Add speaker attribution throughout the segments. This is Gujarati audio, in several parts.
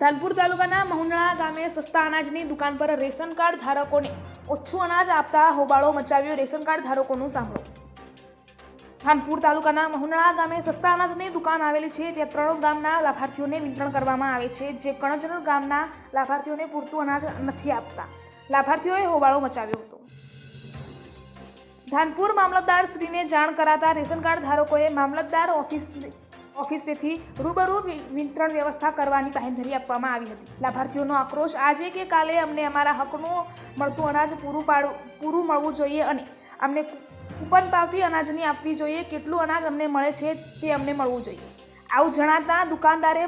Speaker 1: ધાનપુર તાલુકાના મહુંડળા ગામે સસ્તા અનાજની દુકાન પર રેશન કાર્ડ ધારકોને ઓછું અનાજ આપતા હોબાળો મચાવ્યો રેશન કાર્ડ ધારકોનું સાંભળો. ધાનપુર તાલુકાના મહુંડળા ગામે સસ્તા અનાજની દુકાન આવેલી છે. ત્યાં ત્રણ ગામના લાભાર્થીઓને વિતરણ કરવામાં આવે છે. જે કણજર ગામના લાભાર્થીઓને પૂરતું અનાજ નથી આપતા. લાભાર્થીઓએ હોબાળો મચાવ્યો હતો. ધાનપુર મામલતદાર શ્રીને જાણ કરાતા રેશન કાર્ડ ધારકોએ મામલતદાર ઓફિસ ઓફિસેથી રૂબરૂ વિતરણ વ્યવસ્થા કરવાની બાંહેધરી આપવામાં આવી હતી. લાભાર્થીઓનો આક્રોશ આજે કે કાલે અમને અમારા હકનું મળતું અનાજ પૂરું પાડવું, પૂરું મળવું જોઈએ અને અમને કૂપન પાવતી અનાજની આપવી જોઈએ, કેટલું અનાજ અમને મળે છે તે અમને મળવું જોઈએ. આવું જણાતા દુકાનદારે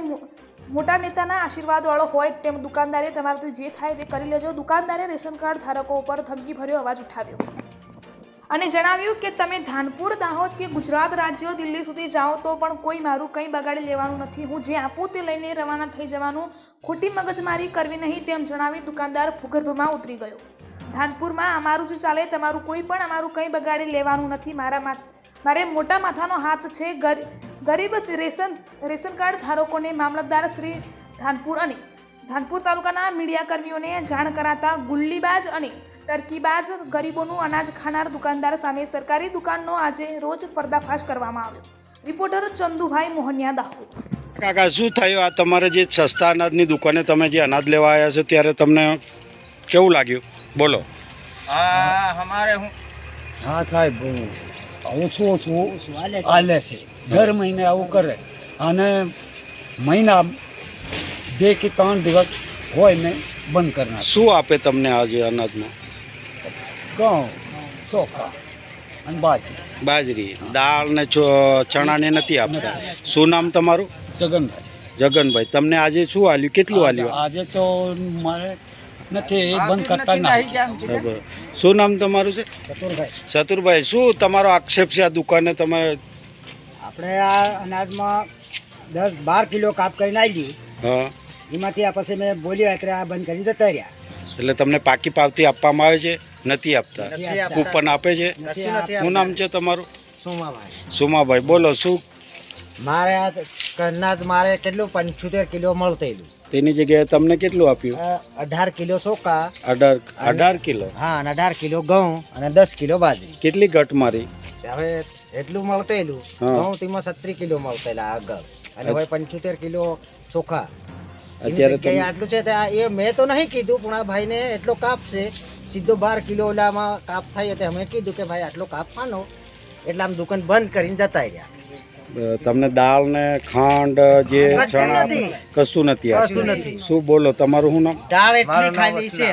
Speaker 1: મોટા નેતાના આશીર્વાદવાળો હોય તેમ દુકાનદારે તમારાથી જે થાય તે કરી લેજો. દુકાનદારે રેશન કાર્ડ ધારકો ઉપર ધમકીભર્યો અવાજ ઉઠાવ્યો. અને જણાવ્યું કે તમે ધાનપુર દાહોદ કે ગુજરાત રાજ્યો દિલ્હી સુધી જાઓ તો પણ કોઈ મારું કંઈ બગાડી લેવાનું નથી. હું જે આપું તે લઈને રવાના થઈ જવાનું. ખોટી મગજમારી કરવી નહીં તેમ જણાવી દુકાનદાર ભૂગર્ભમાં ઉતરી ગયો. ધાનપુરમાં અમારું જ ચાલે, તમારું કોઈ પણ અમારું કંઈ બગાડી લેવાનું નથી. મારા મારે મોટા માથાનો હાથ છે. ગરીબ રેશન રેશન કાર્ડ ધારકોને મામલતદાર શ્રી ધાનપુર અને ધાનપુર તાલુકાના મીડિયાકર્મીઓને જાણ કરાતા ગુલ્લીબાજ અને ટર્કીબાજ ગરીબોનું અનાજ ખાનાર દુકાનદાર સામે સરકારી દુકાનનો આજે રોજ પર્દાફાશ કરવામાં આવ્યો. રિપોર્ટર ચંદુભાઈ મોહનિયા દાહોદ.
Speaker 2: કાકા શું થયું? આ તમારે જે સસ્તા અનાજની દુકાને તમે જે અનાજ લેવા આવ્યા છો ત્યારે તમને કેવું લાગ્યું? બોલો.
Speaker 3: હા અમારે હું
Speaker 4: હા સાહેબ ઓછું ઓછું હાલે છે. દર મહિને આવું કરે. અને મહિના બે કે ત્રણ દિવસ હોય ને બંધ કરનાર
Speaker 2: શું આપે તમને આજે અનાજમાં?
Speaker 4: ઘઉં ચોખા અને બાજરી.
Speaker 2: બાજરી દાળ ને ચો- ચણા ને નથી આપતા. શું નામ તમારું?
Speaker 4: જગનભાઈ.
Speaker 2: જગનભાઈ તમને આજે શું આલ્યું? કેટલું આલ્યું?
Speaker 4: આજે તો મારે નથી બંધ કરતા ના.
Speaker 2: શું નામ તમારું છે?
Speaker 4: ચતુરભાઈ.
Speaker 2: ચતુરભાઈ શું તમારો આક્ષેપ છે આ દુકાને? તમે
Speaker 5: આપણે આ અનાજમાં દસ બાર કિલો કાપ કરીને આવી
Speaker 2: હા.
Speaker 5: એમાંથી આ પછી મેં બોલ્યો એટલે આ બંધ કરીને જતા રહ્યા.
Speaker 2: એટલે તમને પાકી પાવતી આપવામાં આવે છે નથી આપતા. કૂપન આપે છે. શું નામ છે તમારું?
Speaker 5: સોમાભાઈ.
Speaker 2: સુમાભાઈ બોલો શું?
Speaker 5: મારે આ કરનાજ મારે કેટલું પંચોતેર કિલો મળતેલું.
Speaker 2: તેની જગ્યાએ તમને કેટલું આપ્યું?
Speaker 5: અઢાર કિલો ચોખા
Speaker 2: અઢાર અઢાર કિલો?
Speaker 5: હા અને અઢાર કિલો ઘઉં અને દસ કિલો બાજરી.
Speaker 2: કેટલી ઘટ મારી?
Speaker 5: હવે એટલું મળતેલું. ઘઉં તેમાં સત્રી કિલો મળતેલા આગળ. અને હવે પંચોતેર કિલો ચોખા
Speaker 2: અત્યારે તો
Speaker 5: આટલું છે એ મેં તો નહીં કીધું પણ આ ભાઈને એટલો કાપ છે સીધો બાર કિલો ઓલામાં કાપ થાય એટલે અમે કીધું કે ભાઈ આટલો કાપ ખાનો એટલે આમ દુકાન બંધ કરીને જતા રહ્યા.
Speaker 2: તમને દાળ ને ખાંડ જે ચણા કશું નથી
Speaker 5: કશું નથી.
Speaker 2: શું બોલો તમારું શું નામ?
Speaker 5: દાળ એટલી ખાલી છે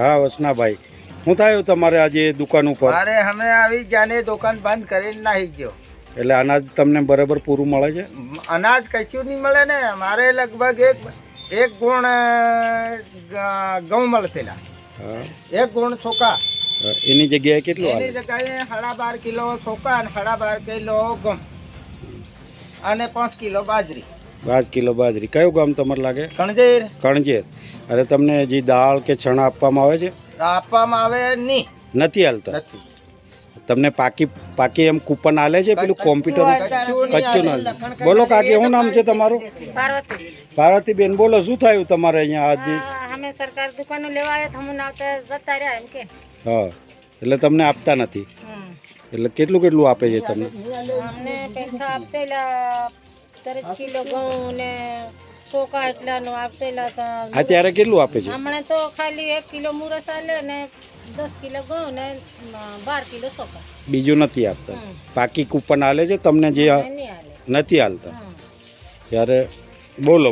Speaker 2: હા વસનાભાઈ. શું થયું તમારે આજે દુકાન ઉપર?
Speaker 3: અરે અમે આવી જાને દુકાન બંધ કરીને નાહી ગયો.
Speaker 2: એટલે અનાજ તમને બરાબર પૂરું મળે છે?
Speaker 3: અનાજ કશું નહીં મળે ને. મારે લગભગ એક એક ગુણ ગૌ ઘઉં મળતેલા એક ગુણ ચોખા
Speaker 2: એની જગ્યાએ કેટલું
Speaker 3: એની જગ્યાએ સાડા બાર કિલો ચોખા અને સાડા બાર કિલો ઘઉં અને પાંચ કિલો બાજરી.
Speaker 2: પાંચ કિલો બાજરી. કયું ગામ તમારે લાગે?
Speaker 3: કણજેર
Speaker 2: કણજેર અરે તમને જે દાળ કે ચણા આપવામાં આવે છે?
Speaker 3: આપવામાં આવે નહીં.
Speaker 2: નથી હાલતા?
Speaker 3: નથી.
Speaker 2: તમને પાકી પાકી એમ કૂપન આલે છે પેલું કોમ્પ્યુટર
Speaker 3: કચ્છું
Speaker 2: કચ્ચું ના બોલો કાકી શું નામ છે તમારું?
Speaker 6: પાર્વતી.
Speaker 2: બેન બોલો શું થયું તમારે અહીંયા આજે?
Speaker 6: અમે સરકાર દુકાનો લેવા આવ્યા તો અમને આવતા જતા રહ્યા એમ કે.
Speaker 2: હા એટલે તમને આપતા નથી. એટલે કેટલું કેટલું આપે છે તમને?
Speaker 6: અમને પૈસા આપતેલા દરેક કિલો ઘઉં ને ચોખા એટલાનું આપતેલા હતા
Speaker 2: અત્યારે કેટલું આપે છે?
Speaker 6: હમણાં તો ખાલી એક કિલો મુરસ આલે ને દસ કિલો ઘઉં ને બાર કિલો ચોખા
Speaker 2: બીજું નથી આપતા?
Speaker 6: બાકી
Speaker 2: પાકી કૂપન આલે છે? તમને જે નથી હાલતા ત્યારે બોલો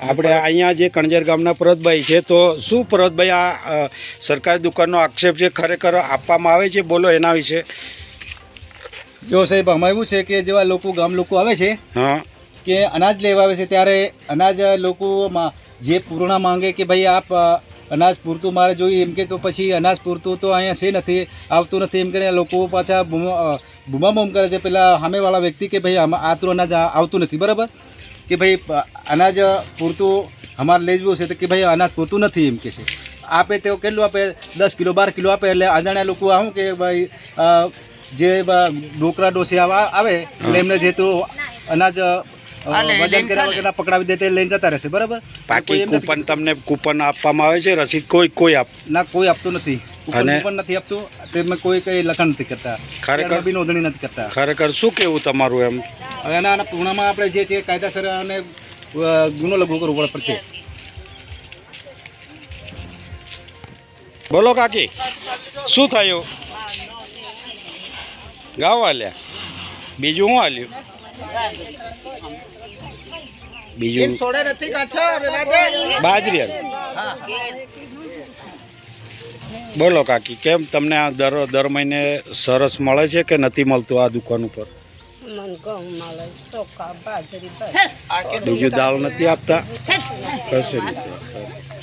Speaker 2: આપણે અહીંયા જે કણજર ગામના પરતભાઈ છે તો શું પરતભાઈ આ સરકારી દુકાનનો આક્ષેપ છે? ખરેખર આપવામાં આવે છે? બોલો એના વિશે.
Speaker 7: જો સાહેબ અમારું એવું છે કે જેવા લોકો ગામ લોકો આવે છે
Speaker 2: હા.
Speaker 7: કે અનાજ લેવા આવે છે, ત્યારે અનાજ લોકોમાં જે પૂર્ણ માંગે કે ભાઈ આપ અનાજ પૂરતું મારે જોઈએ, એમ કે તો પછી અનાજ પૂરતું તો અહીંયા છે નથી, આવતું નથી, એમ કરીને લોકો પાછા બૂમાબૂમ કરે છે. પેલા સામેવાળા વ્યક્તિ કે ભાઈ આમાં આતું અનાજ આવતું નથી, બરાબર? કે ભાઈ અનાજ પૂરતું અમારે લઈ જવું છે તો કે ભાઈ અનાજ પૂરતું નથી, એમ કે છે. આપે તેઓ કેટલું આપે? દસ કિલો, બાર કિલો આપે, એટલે અજાણ્યા લોકો આવું કે ભાઈ જે ડોકરા ડોસી આવા, એટલે એમને જે તો અનાજ વજન કર્યા વગરના પકડાવી દે તે લઈને જતા રહેશે બરાબર?
Speaker 2: બાકી
Speaker 7: કોઈ એમ નથી
Speaker 2: કૂપન તમને કૂપન આપવામાં આવે છે રસીદ કોઈ કોઈ આપ
Speaker 7: ના કોઈ આપતું નથી.
Speaker 2: અને-
Speaker 7: કૂપન નથી આપતું તેમાં કોઈ કઈ લખાણ નથી કરતા.
Speaker 2: ખરેખર-
Speaker 7: બી નોંધણી નથી કરતા.
Speaker 2: ખરેખર શું કેવું તમારું એમ?
Speaker 7: હવે આના આના પૂર્ણમાં આપણે જે છે કાયદાસર અને ગુનો લઘુ કરવો પડશે.
Speaker 2: બોલો કાકી શું થયું? ગાવ હાલ્યા. બીજું શું હાલ્યું? બીજું
Speaker 3: સોડે નથી
Speaker 2: બાજરી. બોલો કાકી કેમ તમને આ દર દર મહિને સરસ મળે છે કે નથી મળતું આ દુકાન ઉપર? બીજું દાળ નથી આપતા? કશે નથી આપતા